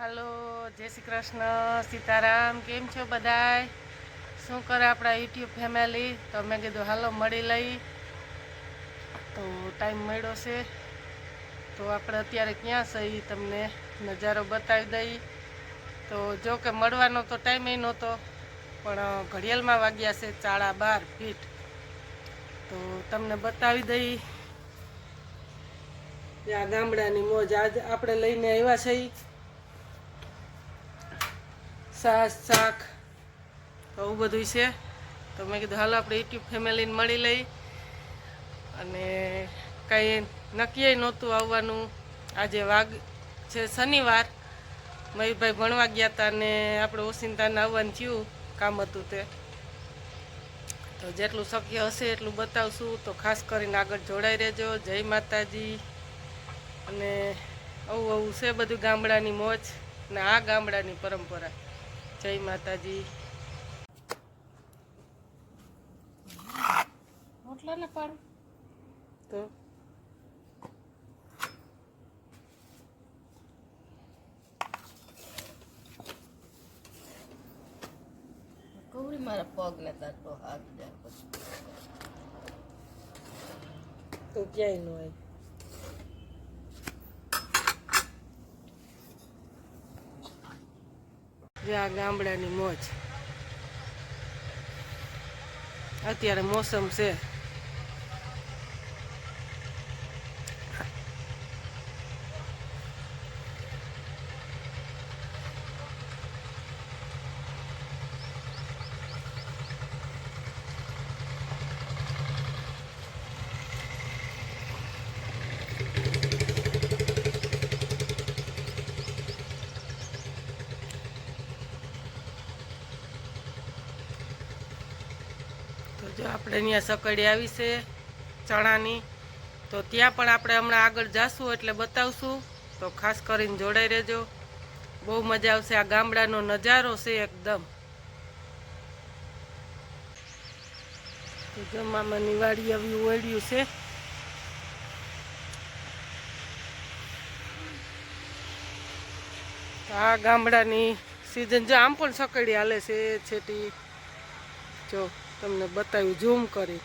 હાલો, જય શ્રી કૃષ્ણ, સીતારામ, કેમ છો બધાય? શું કરે આપણા યુટ્યુબ ફેમિલી તો મેં કીધું, હાલો, મળી લઈ. તો ટાઈમ મળ્યો છે. તો આપણે અત્યારે ક્યાં સહી તમને નજારો બતાવી દઈ. તો જો કે મળવાનો તો ટાઈમ એ નહોતો, પણ ઘડિયાળમાં વાગ્યા છે ચાળા બાર ફીટ તો તમને બતાવી દઈ. આ ગામડાની મોજ આજ આપણે લઈને આવ્યા છે ઈ. સાસ, શાક આવું બધું છે. તો મેં કીધું, હાલ, આપણે યુટ્યુબ ફેમિલીને મળી લઈ. અને કંઈ નક્કી નહોતું આવવાનું. આજે વાગ છે શનિવાર. મયુરભાઈ ભણવા ગયા હતા ને આપણે ઓસિંતાને આવવાનું થયું કામ હતું તે. તો જેટલું શક્ય હશે એટલું બતાવશું. તો ખાસ કરીને આગળ જોડાઈ રહેજો. જય માતાજી. અને આવું આવું છે બધું ગામડાની મોજ ને આ ગામડાની પરંપરા. જય માતાજી. રોટલા ને પાડું તો? કવરી મારા પગ ને તારતો હાથ જાય પછી. તો ક્યાંય ન હોય. જે ગામડાની મોજ. અત્યારે મોસમ છે તો જો આપણે અહીંયા સકડી આવી છે, ચણાની. તો ત્યાં પણ આપણે હમણાં આગળ જાશું એટલે બતાવશું. તો ખાસ કરીને જોડાઈ રહેજો. બહુ મજા આવશે. આ ગામડાનો નજારો છે એકદમ. જમવામાં નિવાડી આવ્યું આવી ઓળ્યું છે. આ ગામડાની સિઝન જો આમ પણ સકડી હાલે છે, છેટી. જો. તમને બતાવ્યું ઝૂમ કરી.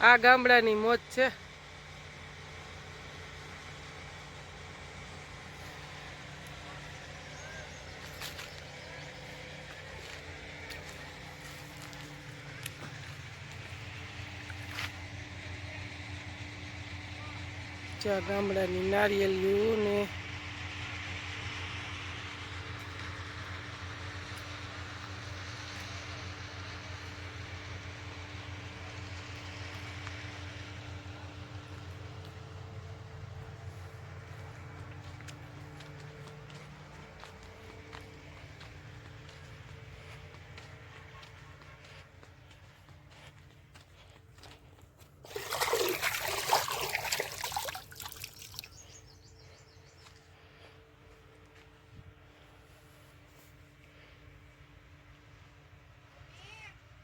આ ગામડાની મોજ છે. ગામડાની નારિયેલિયું ને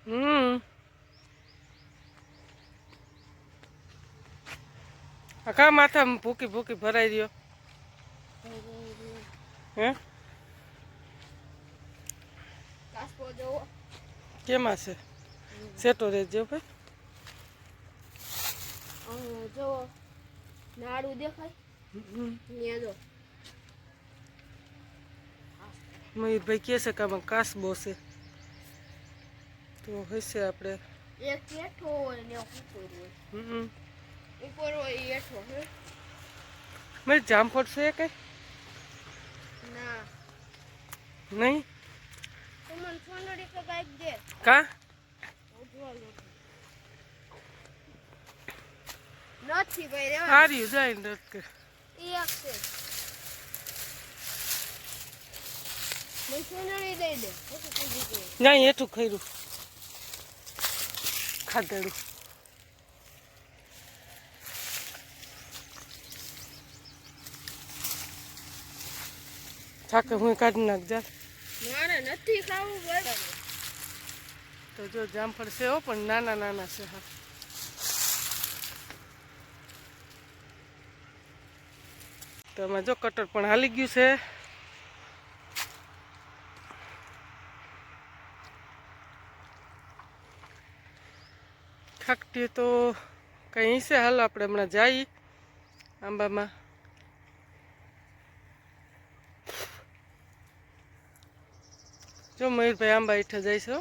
હમ આખા માથામાં ભૂકી ભૂકી ભરાઈ રહ્યો. હે? કેમાં છે? સેટો રહેજો ભાઈ. અહીં નાડું દેખાય જો મયુરભાઈ કહે છે કે આમાં કાસબો છે. તો હશે આપણે. એક કેઠો હોય ને હોય. હમ. ઉપર હોય એ હેઠો હે? મેં જામ પડશે કે ના. નહીં? તમને સોનડી તો કાઈક દે. કા? નથી ભાઈ રેવા હારી જાય ને કે એ આપશે. મને સોનડી દઈ દે. જાય હેઠું ખર્યું ખાધેડું. થાકે હું કાઢી નાખજા. મારે નથી ખાવું તો જો જામફળ છે હો પણ નાના નાના છે હા. તો એમાં જો કટર પણ હાલી ગયું છે. ખાકટી તો કંઈ છે હાલ આપણે હમણાં જઈ આંબામાં. જો મયુરભાઈ આંબા હેઠે હો.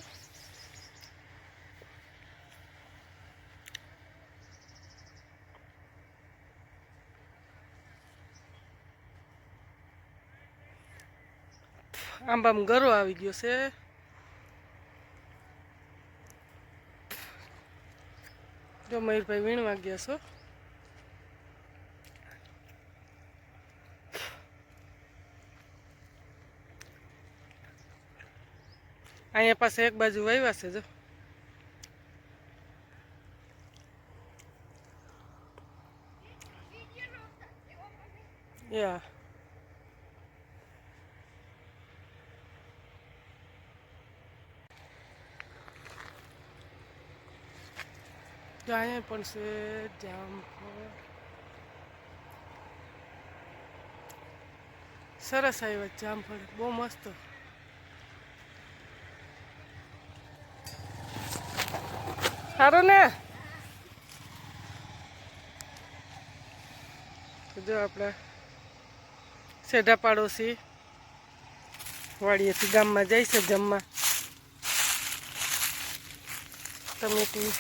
આંબામાં ગરો આવી ગયો છે જો મયુરભાઈ વીણવા ગયા છો અહીંયા પાસે એક બાજુ વાવ્યા છે, જો. યા. તો અહીંયા પણ છે જામફળ સરસ આવ્યા જામફળ. બહુ મસ્ત. સારું ને? જો આપણે સેઢા પાડોશી વાડીએથી ગામમાં જાય છે જમવા. ટમેટી.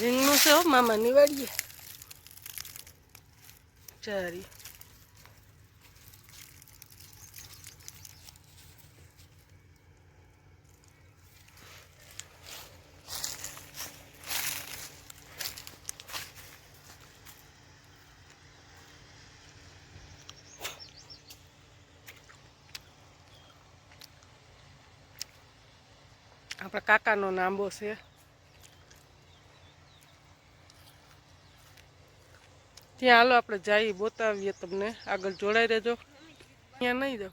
રીંગણું છે મામાની વાડીએ. ચારી. આપણા કાકાનો નાંબો છે ત્યાં હાલો આપણે જઈએ બતાવીએ તમને આગળ જોડાઈ રહેજો ત્યાં નહીં જાઓ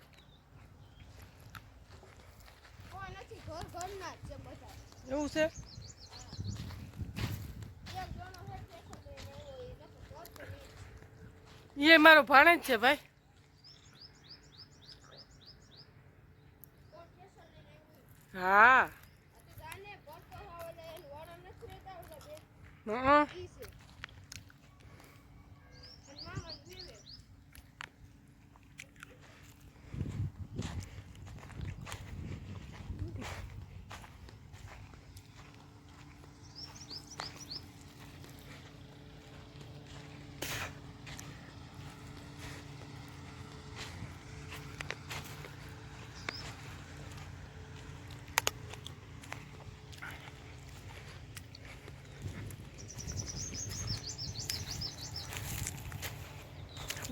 એવું છે એ મારો ભાણે જ છે ભાઈ હા હં.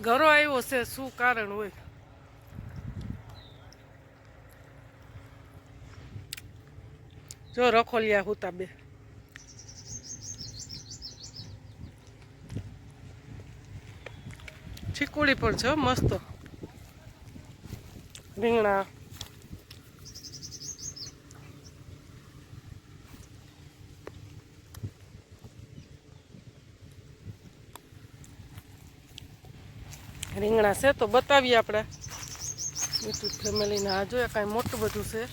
ઘરો આવ્યો છે, શું કારણ હોય? જો રખોલિયા હુતા બે. ચીકુડી પણ છે મસ્ત. રીંગણા. રીંગણા છે, તો બતાવીએ આપણે. યુટ્યુબ ફેમિલીને આ જોઈએ કાંઈ મોટું બધું છે.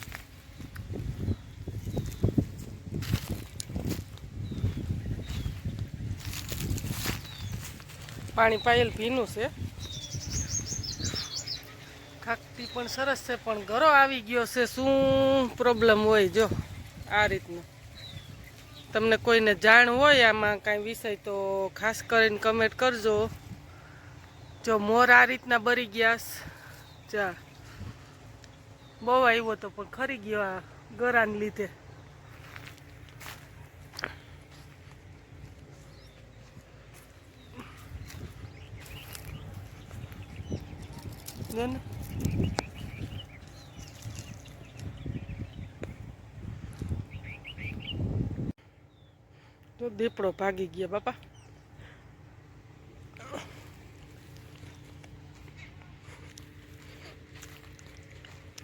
પાણી પાયેલ ભીનું છે. ખાકતી પણ સરસ છે, પણ ઘરો આવી ગયો છે, શું પ્રોબ્લેમ હોય જો, આ રીતનું. તમને કોઈને જાણ હોય આમાં કાંઈ વિષય, તો ખાસ કરીને કમેન્ટ કરજો. જો મોર આ રીતના બરી ગયા. ચા બહુ આવ્યો તો પણ ખરી ગયો આ ગરાને લીધે. તો દીપડો ભાગી ગયા બાપા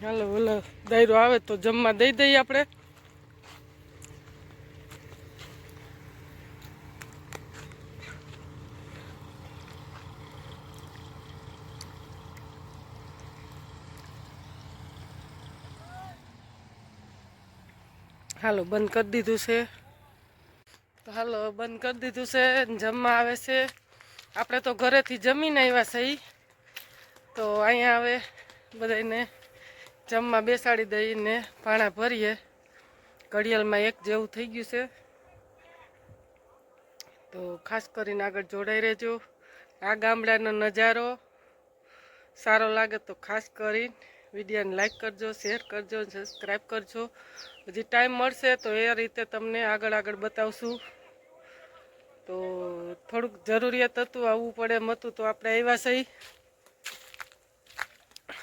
હાલો, ઓલો દહીરો આવે તો જમવા દઈ દઈએ આપણે. હાલો, બંધ કરી દીધું છે. તો હાલો, બંધ કરી દીધું છે જમવા આવે છે. આપણે તો ઘરેથી જમીને આવ્યા છીએ. તો અહીંયા આવે બધાને જમવા બેસાડી દઈને પાણા ભરીએ. ઘડિયાળમાં એક જેવું થઈ ગયું છે. તો ખાસ કરીને આગળ જોડાઈ રહેજો. આ ગામડાનો નજારો સારો લાગે તો ખાસ કરીને વિડીયોને લાઈક કરજો શેર કરજો સબસ્ક્રાઈબ કરજો. હજી ટાઈમ મળશે તો એ રીતે તમને આગળ આગળ બતાવશું. તો થોડુંક જરૂરિયાત હતું, આવવું પડે એમ હતું, તો આપણે આવ્યા સહી.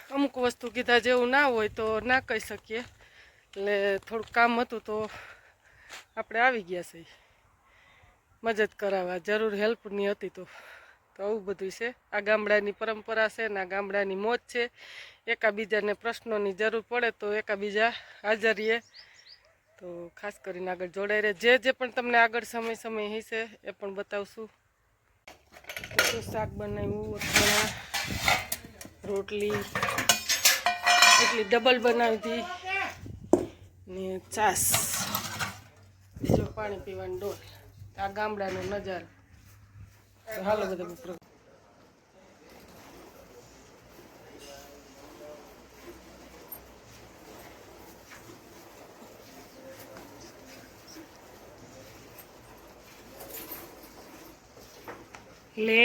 અમુક વસ્તુ કીધા જેવું ના હોય તો ના કહી શકીએ. એટલે થોડુંક કામ હતું તો આપણે આવી ગયા છીએ મદદ કરાવવા. જરૂર હેલ્પની હતી તો. તો આવું બધું છે. આ ગામડાની પરંપરા છે ને આ ગામડાની મોજ છે. એકાબીજાને પ્રશ્નોની જરૂર પડે તો એકાબીજા હાજર રહીએ તો ખાસ કરીને આગળ જોડાઈ રહે. જે જે પણ તમને આગળ સમય સમય હશે એ પણ બતાવશું. શાક બનાવ્યું રોટલી, એટલી ડબલ બનાવી હતી ને છાસ. બીજો પાણી પીવાની ડોલ. આ ગામડાનો નજારો. હાલો બધા લે.